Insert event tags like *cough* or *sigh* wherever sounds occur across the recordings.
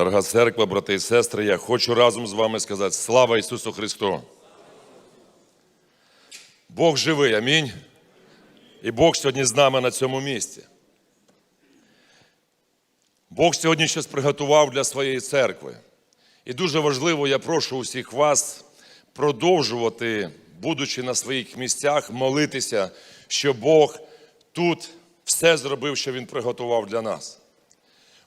Дорога церква, брати і сестри, я хочу разом з вами сказати слава Ісусу Христу. Бог живий, амінь. І Бог сьогодні з нами на цьому місці. Бог сьогодні щось приготував для своєї церкви. І дуже важливо, я прошу усіх вас продовжувати, будучи на своїх місцях, молитися, що Бог тут все зробив, що Він приготував для нас.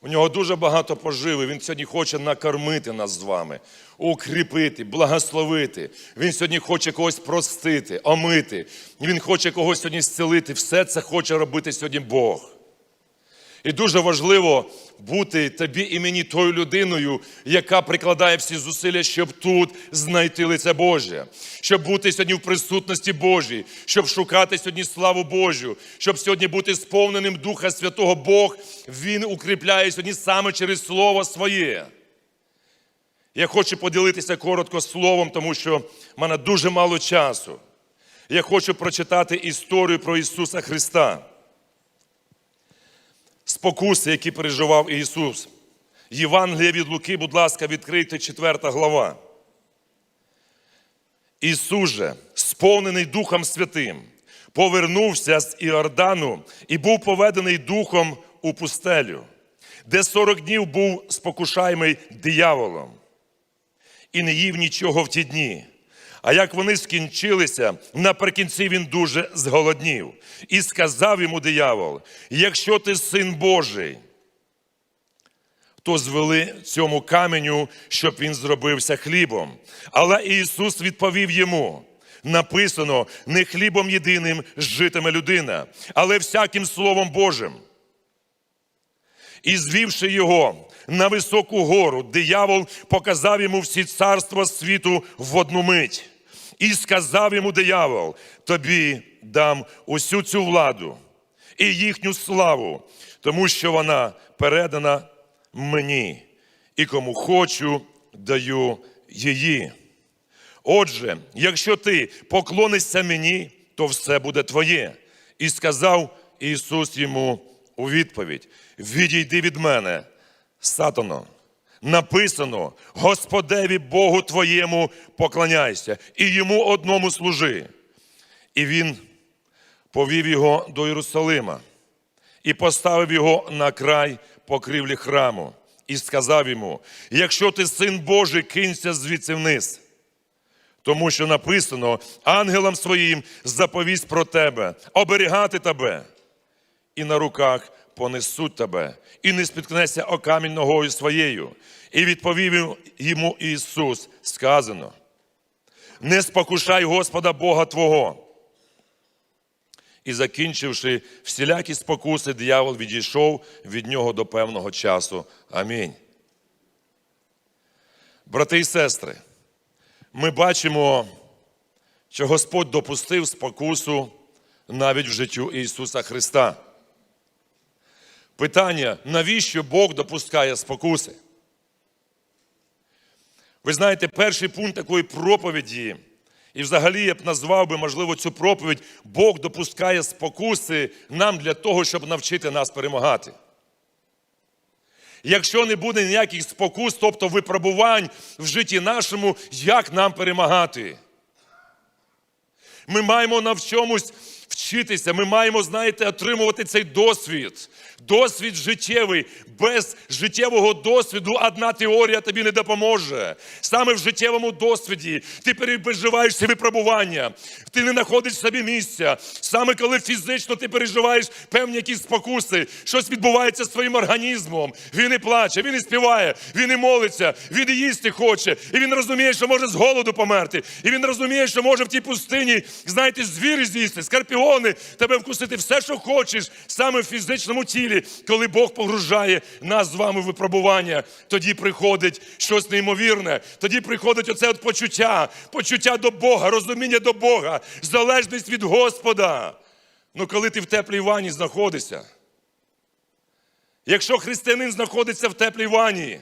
У нього дуже багато поживи. Він сьогодні хоче накормити нас з вами, укріпити, благословити. Він сьогодні хоче когось простити, омити. Він хоче когось сьогодні зцілити. Все це хоче робити сьогодні Бог. І дуже важливо бути тобі і мені тою людиною, яка прикладає всі зусилля, щоб тут знайти лице Боже, щоб бути сьогодні в присутності Божій, щоб шукати сьогодні славу Божу, щоб сьогодні бути сповненим Духа Святого. Бог, Він укріпляє сьогодні саме через Слово Своє. Я хочу поділитися коротко словом, тому що в мене дуже мало часу. Я хочу прочитати історію про Ісуса Христа спокуси, які переживав Ісус. Євангелія від Луки, будь ласка, відкрийте 4 глава. Ісус же, сповнений Духом Святим, повернувся з Іордану і був поведений Духом у пустелю, де 40 днів був спокушаємий дияволом, і не їв нічого в ті дні. А як вони скінчилися, наприкінці він дуже зголоднів. І сказав йому диявол: якщо ти син Божий, то звели цьому каменю, щоб він зробився хлібом. Але Ісус відповів йому: написано: не хлібом єдиним житиме людина, але всяким Словом Божим. І звівши його на високу гору, диявол показав йому всі царства світу в одну мить. І сказав йому диявол: тобі дам усю цю владу і їхню славу, тому що вона передана мені, і кому хочу, даю її. Отже, якщо ти поклонишся мені, то все буде твоє. І сказав Ісус йому у відповідь: Відійди від мене, сатано. Написано: Господеві Богу твоєму поклоняйся і йому одному служи. І він повів його до Єрусалима і поставив його на край покрівлі храму, і сказав йому: якщо ти син Божий, кинься звідси вниз. Тому що написано ангелам своїм заповість про тебе, оберігати тебе, і на руках понесуть тебе, і не спіткнешся о камінь ногою своєю. І відповів йому Ісус, сказано: не спокушай Господа Бога Твого. І закінчивши всілякі спокуси, диявол відійшов від нього до певного часу. Амінь. Брати і сестри, ми бачимо, що Господь допустив спокусу навіть в життю Ісуса Христа. Питання, навіщо Бог допускає спокуси? Ви знаєте, перший пункт такої проповіді, і взагалі я б назвав би, можливо, цю проповідь Бог допускає спокуси нам для того, щоб навчити нас перемагати. Якщо не буде ніяких спокус, тобто випробувань в житті нашому, як нам перемагати? Ми маємо на в чомусь вчитися, ми маємо, знаєте, отримувати цей досвід. Досвід життєвий. Без життєвого досвіду одна теорія тобі не допоможе. Саме в життєвому досвіді ти переживаєш ці випробування, ти не знаходиш собі місця. Саме коли фізично ти переживаєш певні якісь спокуси, щось відбувається з твоїм організмом. Він і плаче, він і співає, він і молиться, він і їсти хоче. І він розуміє, що може з голоду померти. І він розуміє, що може в тій пустині, знаєте, звірі з'їсти, скорпіони, тебе вкусити все, що хочеш, саме в фізичному тілі, коли Бог погружає нас з вами в випробування, тоді приходить щось неймовірне. Тоді приходить оце от почуття, почуття до Бога, розуміння до Бога, залежність від Господа. Ну, коли ти в теплій ванні знаходишся, якщо християнин знаходиться в теплій ванні,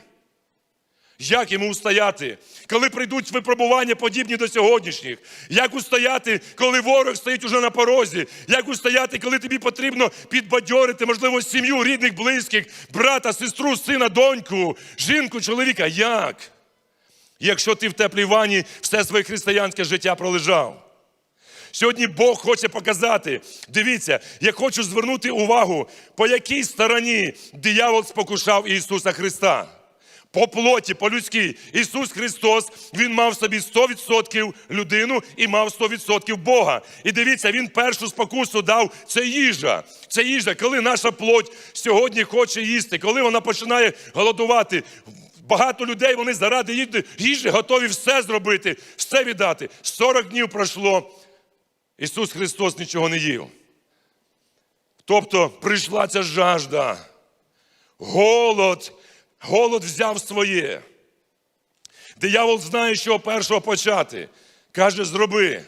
Як йому устояти, коли прийдуть випробування, подібні до сьогоднішніх? Як устояти, коли ворог стоїть уже на порозі? Як устояти, коли тобі потрібно підбадьорити, можливо, сім'ю, рідних, близьких, брата, сестру, сина, доньку, жінку, чоловіка? Як? Якщо ти в теплій ванні все своє християнське життя пролежав. Сьогодні Бог хоче показати. Дивіться, я хочу звернути увагу, по якій стороні диявол спокушав Ісуса Христа. По плоті, по людській. Ісус Христос, Він мав собі 100% людину і мав 100% Бога. І дивіться, Він першу спокусу дав це їжа. Це їжа, коли наша плоть сьогодні хоче їсти, коли вона починає голодувати. Багато людей вони заради їжі готові все зробити, все віддати. 40 днів пройшло. Ісус Христос нічого не їв. Тобто прийшла ця жажда, голод, голод взяв своє. Диявол знає, що першого почати. Каже, зроби,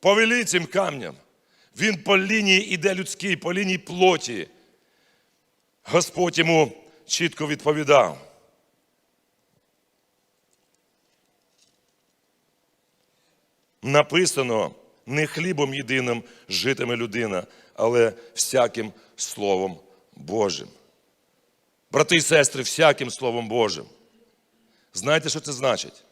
повелі цим камням. Він по лінії іде людській, по лінії плоті. Господь йому чітко відповідав. Написано, не хлібом єдиним житиме людина, але всяким Словом Божим. Брати і сестри, всяким Словом Божим. Знаєте, що це значить?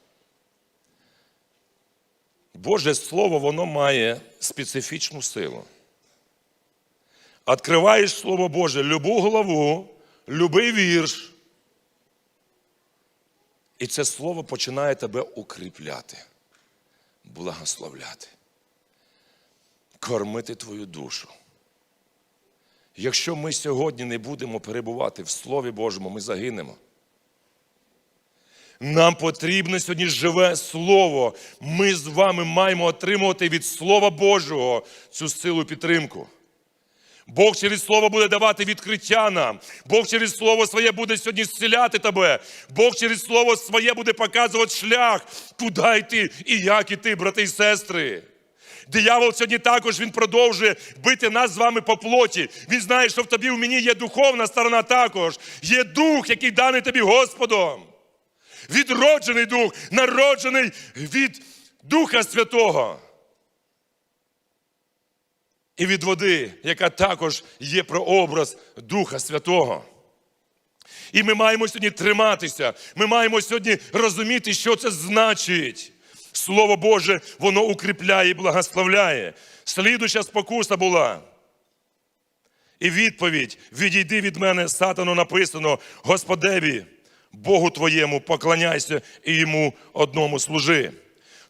Боже Слово, воно має специфічну силу. Откриваєш Слово Боже, любу главу, любий вірш. І це слово починає тебе укріпляти благословляти, кормити твою душу. Якщо ми сьогодні не будемо перебувати в Слові Божому, ми загинемо. Нам потрібно сьогодні живе Слово. Ми з вами маємо отримувати від Слова Божого цю силу підтримку. Бог через Слово буде давати відкриття нам. Бог через Слово своє буде сьогодні зціляти тебе. Бог через Слово своє буде показувати шлях, куди йти і як іти, брати і сестри. Диявол сьогодні також він продовжує бити нас з вами по плоті. Він знає, що в тобі в мені є духовна сторона також. Є дух, який даний тобі Господом. Відроджений дух, народжений від Духа Святого і від води, яка також є прообраз Духа Святого. І ми маємо сьогодні триматися. Ми маємо сьогодні розуміти, що це значить. Слово Боже, воно укріпляє і благословляє. Слідуща спокуса була. І відповідь: відійди від мене, сатану, написано, Господеві, Богу твоєму, поклоняйся і йому одному служи.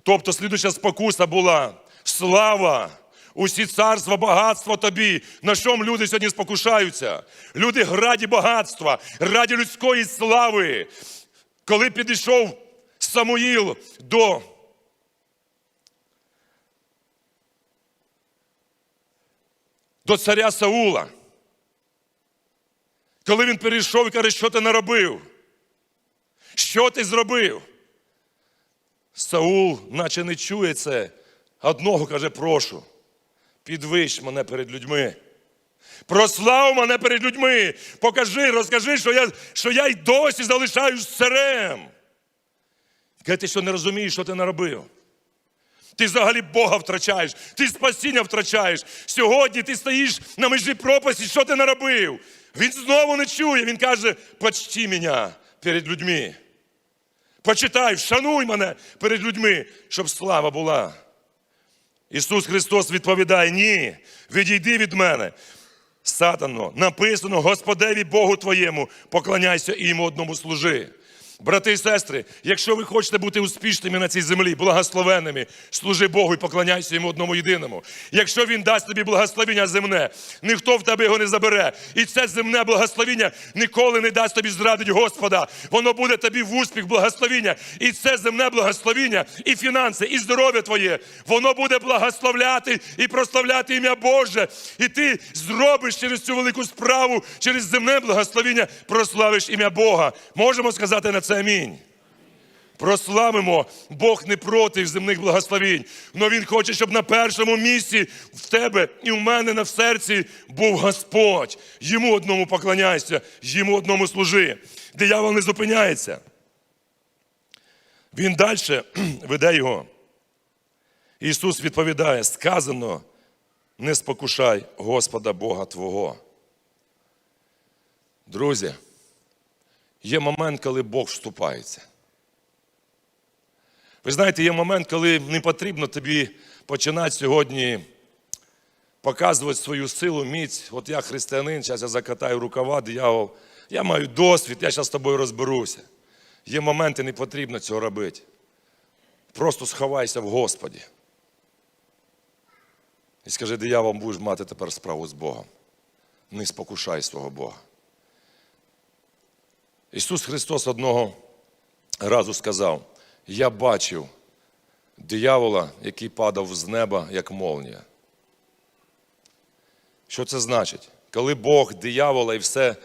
Тобто, слідуща спокуса була слава, усі царства, багатство тобі. На чому люди сьогодні спокушаються? Люди раді багатства, раді людської слави. Коли підійшов Самуїл до до царя Саула. Коли він перейшов і каже, що ти наробив? Що ти зробив? Саул, наче не чує це, одного каже, прошу, підвищ мене перед людьми. Прослав мене перед людьми. Покажи, розкажи, що я що я й досі залишаюсь царем. Каже, ти що не розумієш, що ти наробив? Ти взагалі Бога втрачаєш, ти спасіння втрачаєш. Сьогодні ти стоїш на межі пропасті, що ти наробив? Він знову не чує. Він каже: почти мене перед людьми. Почитай, вшануй мене перед людьми, щоб слава була. Ісус Христос відповідає: Ні, відійди від мене. Сатано, написано Господеві Богу твоєму, поклоняйся і йому одному служи. Брати і сестри, якщо ви хочете бути успішними на цій землі, благословенними, служи Богу і поклоняйся йому одному єдиному. Якщо він дасть тобі благословення земне, ніхто в тебе його не забере. І це земне благословення ніколи не дасть тобі зрадить Господа. Воно буде тобі в успіх, благословення. І це земне благословення, і фінанси, і здоров'я твоє, воно буде благословляти і прославляти ім'я Боже. І ти зробиш через цю велику справу, через земне благословення, прославиш ім'я Бога. Можемо сказати на це амінь. Прославимо, Бог не проти земних благословінь, але Він хоче, щоб на першому місці в тебе і в мене на серці був Господь. Йому одному поклоняйся, йому одному служи. Диявол не зупиняється. Він далі *clears throat* веде його. Ісус відповідає: сказано, не спокушай Господа Бога Твого. Друзі, є момент, коли Бог вступається. Ви знаєте, є момент, коли не потрібно тобі починати сьогодні показувати свою силу, міць. От я християнин, зараз я закатаю рукава, диявол. Я маю досвід, я зараз з тобою розберуся. Є моменти, не потрібно цього робити. Просто сховайся в Господі. І скажи, диявол, будеш мати тепер справу з Богом. Не спокушай свого Бога. Ісус Христос одного разу сказав: Я бачив диявола, який падав з неба, як молнія. Що це значить? Коли Бог диявола і все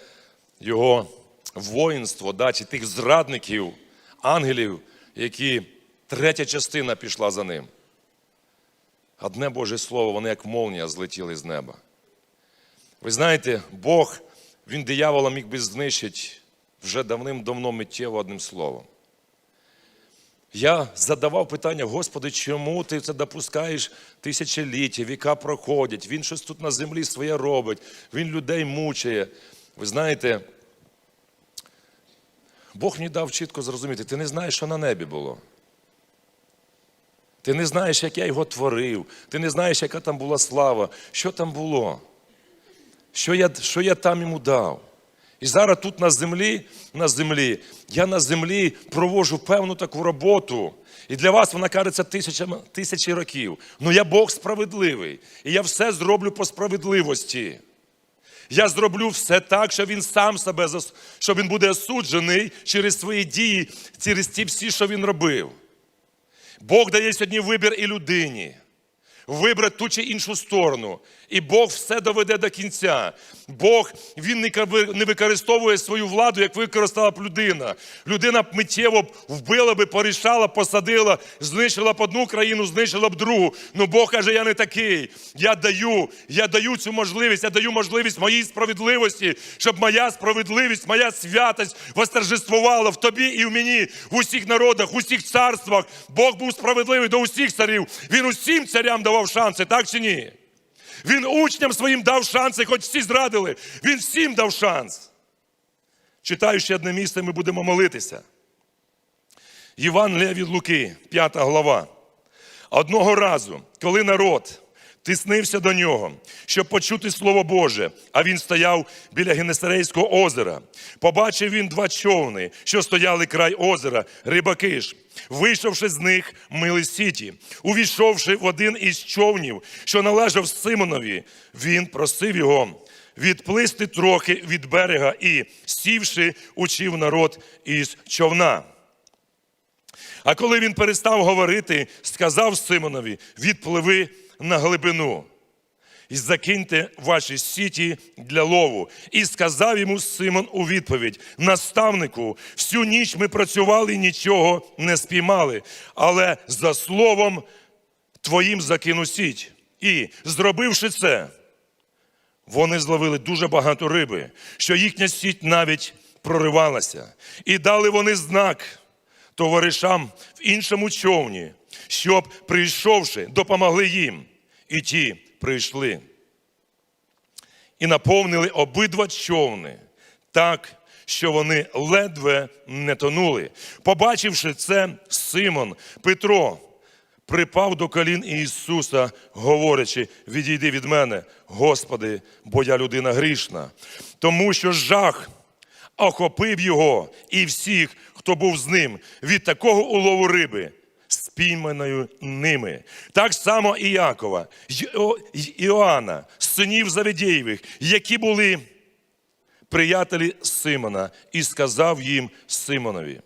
його воїнство, да, чи тих зрадників, ангелів, які третя частина пішла за ним. Одне Боже Слово, вони як молнія злетіли з неба. Ви знаєте, Бог, він диявола міг би знищити вже давним-давно миттєво одним словом. Я задавав питання, Господи, чому ти це допускаєш тисячоліття, віка проходять, він щось тут на землі своє робить, він людей мучає. Ви знаєте, Бог мені дав чітко зрозуміти, ти не знаєш, що на небі було. Ти не знаєш, як я його творив, ти не знаєш, яка там була слава, що там було, що я, що я там йому дав. І зараз тут на землі, на землі, я на землі проводжу певну таку роботу. І для вас вона кажеться тисячами, тисячі років. Ну я Бог справедливий. І я все зроблю по справедливості. Я зроблю все так, що він сам себе зас- що він буде осуджений через свої дії, через ті всі, що він робив. Бог дає сьогодні вибір і людині. Вибрати ту чи іншу сторону. І Бог все доведе до кінця. Бог він не використовує свою владу, як використала б людина. Людина б миттєво вбила би, порішала, посадила, знищила б одну країну, знищила б другу. Ну Бог каже, я не такий. Я даю, я даю цю можливість, я даю можливість моїй справедливості, щоб моя справедливість, моя святость восторжествувала в тобі і в мені, в усіх народах, в усіх царствах. Бог був справедливий до усіх царів. Він усім царям давав шанси, так чи ні? Він учням своїм дав шанси, хоч всі зрадили. Він всім дав шанс. Читаю ще одне місце, ми будемо молитися. Євангелія від Луки, 5 глава. Одного разу, коли народ тиснився до нього, щоб почути Слово Боже, а він стояв біля Генесарейського озера, побачив він два човни, що стояли край озера, рибаки ж. Вийшовши з них, мили сіті, увійшовши в один із човнів, що належав Симонові, він просив його відплисти трохи від берега і, сівши, учив народ із човна. А коли він перестав говорити, сказав Симонові: відпливи на глибину і закиньте ваші сіті для лову. І сказав йому Симон у відповідь: наставнику, всю ніч ми працювали і нічого не спіймали, але за словом твоїм закину сіть. І, зробивши це, вони зловили дуже багато риби, що їхня сіть навіть проривалася. І дали вони знак товаришам в іншому човні, щоб, прийшовши, допомогли їм. І ті прийшли. І наповнили обидва човни так, що вони ледве не тонули. Побачивши це, Симон, Петро припав до колін Ісуса, говорячи: відійди від мене, Господи, бо я людина грішна. Тому що жах охопив його і всіх, хто був з ним, від такого улову риби, спійманою ними. Так само і Якова, Іоанна, синів Заведєєвих, які були приятелі Симона, і сказав їм Симонові.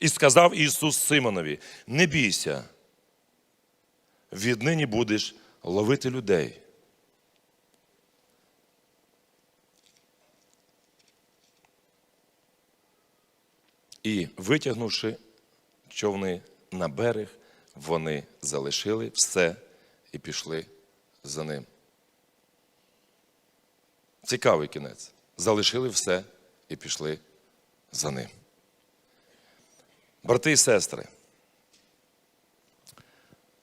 І сказав Ісус Симонові: не бійся, віднині будеш ловити людей. І витягнувши човни на берег, вони залишили все і пішли за ним. Цікавий кінець. Залишили все і пішли за ним. Брати і сестри,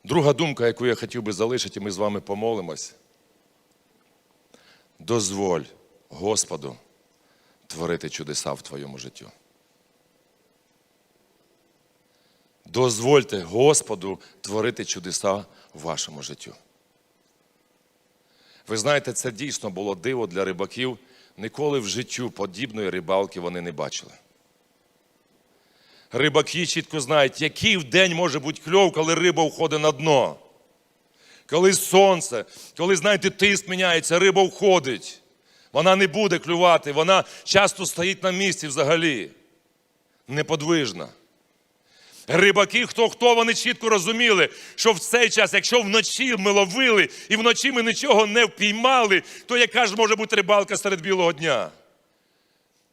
Друга думка, яку я хотів би залишити, ми з вами помолимось. Дозволь Господу творити чудеса в твоєму життю. Дозвольте Господу творити чудеса в вашому життю. Ви знаєте, це дійсно було диво для рибаків. Ніколи в життю подібної рибалки вони не бачили. Рибаки чітко знають, який в день може бути кльов, коли риба входить на дно. Коли сонце, коли, знаєте, тиск міняється, риба входить. Вона не буде клювати, вона часто стоїть на місці взагалі. Неподвижна. Рибаки, хто хто вони чітко розуміли, що в цей час, якщо вночі ми ловили і вночі ми нічого не впіймали, то яка ж може бути рибалка серед білого дня?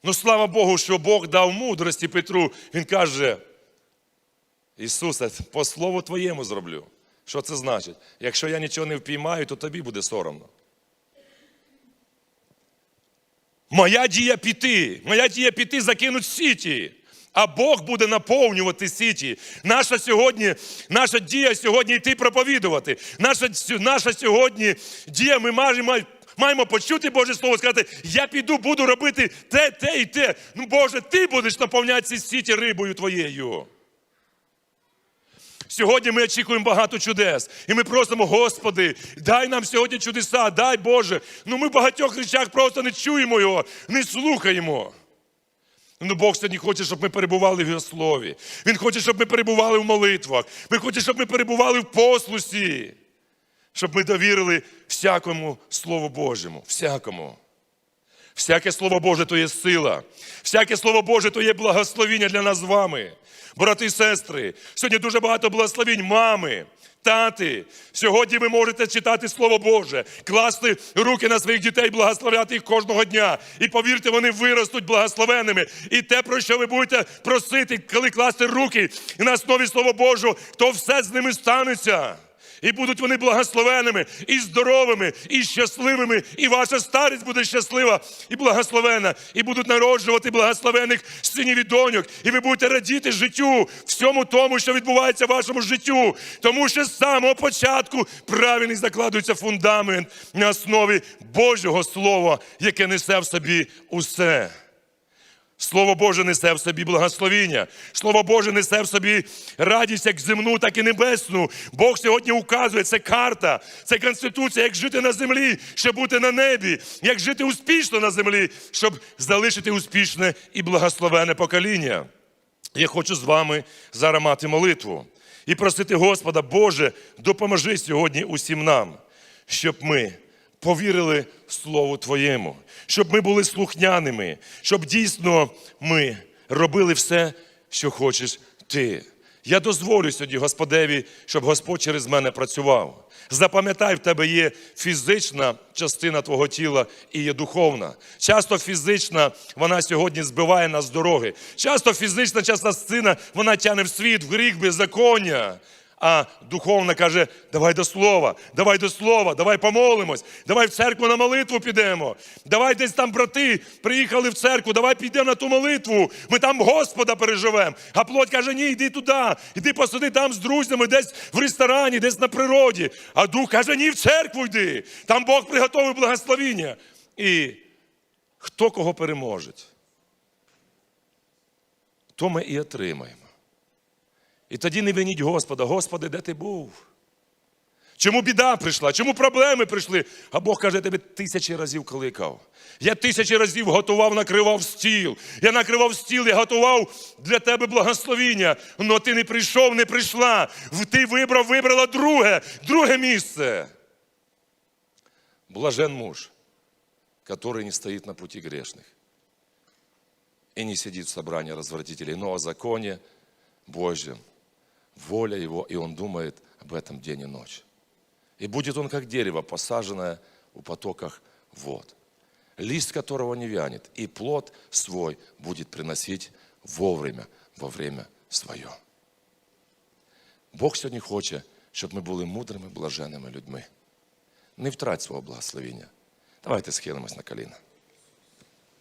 Ну, слава Богу, що Бог дав мудрості Петру. Він каже: Ісусе, по слову Твоєму зроблю. Що це значить? Якщо я нічого не впіймаю, то тобі буде соромно. Моя дія піти, моя дія піти закинуть сіті. А Бог буде наповнювати сіті. Наша сьогодні, наша дія сьогодні йти проповідувати. Наша, наша сьогодні дія ми маємо, маємо почути Боже Слово, сказати, я піду, буду робити те, те і те. Ну, Боже, ти будеш наповняти ці сіті рибою твоєю. Сьогодні ми очікуємо багато чудес. І ми просимо, Господи, дай нам сьогодні чудеса, дай Боже. Ну ми в багатьох речах просто не чуємо його, не слухаємо. Ну, Бог сьогодні хоче, щоб ми перебували в Його слові. Він хоче, щоб ми перебували в молитвах. Він хоче, щоб ми перебували в послусі, щоб ми довірили всякому Слову Божому. Всякому. Всяке Слово Боже то є сила. Всяке Слово Боже то є благословіння для нас з вами. Брати і сестри, сьогодні дуже багато благословінь мами, тати. Сьогодні ви можете читати Слово Боже, класти руки на своїх дітей, благословляти їх кожного дня. І повірте, вони виростуть благословенними. І те, про що ви будете просити, коли класти руки на основі Слова Божого, то все з ними станеться. І будуть вони благословеними, і здоровими, і щасливими, і ваша старість буде щаслива і благословена, і будуть народжувати благословених синів і доньок. І ви будете радіти життю, всьому тому, що відбувається в вашому життю. Тому що з самого початку правильний закладується фундамент на основі Божого Слова, яке несе в собі усе. Слово Боже несе в собі благословіння. Слово Боже несе в собі радість як земну, так і небесну. Бог сьогодні указує, це карта, це конституція, як жити на землі, щоб бути на небі, як жити успішно на землі, щоб залишити успішне і благословене покоління. Я хочу з вами зараз мати молитву і просити Господа, Боже, допоможи сьогодні усім нам, щоб ми повірили Слову Твоєму, щоб ми були слухняними, щоб дійсно ми робили все, що хочеш Ти. Я дозволю сьогодні Господеві, щоб Господь через мене працював. Запам'ятай, в тебе є фізична частина твого тіла і є духовна. Часто фізична вона сьогодні збиває нас з дороги. Часто фізична частина вона тягне в світ, в гріх, беззаконня. А духовна каже: давай до слова, давай до слова, давай помолимось, давай в церкву на молитву підемо. Давай десь там брати приїхали в церкву, давай підемо на ту молитву. Ми там Господа переживемо. А плоть каже, ні, йди туди, йди посиди там з друзями, десь в ресторані, десь на природі. А дух каже, ні, в церкву йди. Там Бог приготовив благословіння. І хто кого переможе, то ми і отримаємо. І тоді не виніть Господа, Господи, де ти був? Чому біда прийшла? Чому проблеми прийшли? А Бог каже, я тебе тисячі разів кликав. Я тисячі разів готував, накривав стіл. Я накривав стіл, я готував для тебе благословіння. Но ти не прийшов, не прийшла. Ти вибрав, вибрала друге, друге місце. Блажен муж, который не стоит на пути грешных и не сидит в собрании развратителей, но о законе Божьем воля его, и он думает об этом день и ночь. И будет он как дерево, посаженное у потоках вод, лист которого не вянет, и плод свой будет приносить вовремя, во время своє. Бог сьогодні хоче, щоб ми були мудрими, блаженними людьми. Не втрать свого благословення. Давайте схилимось на коліна.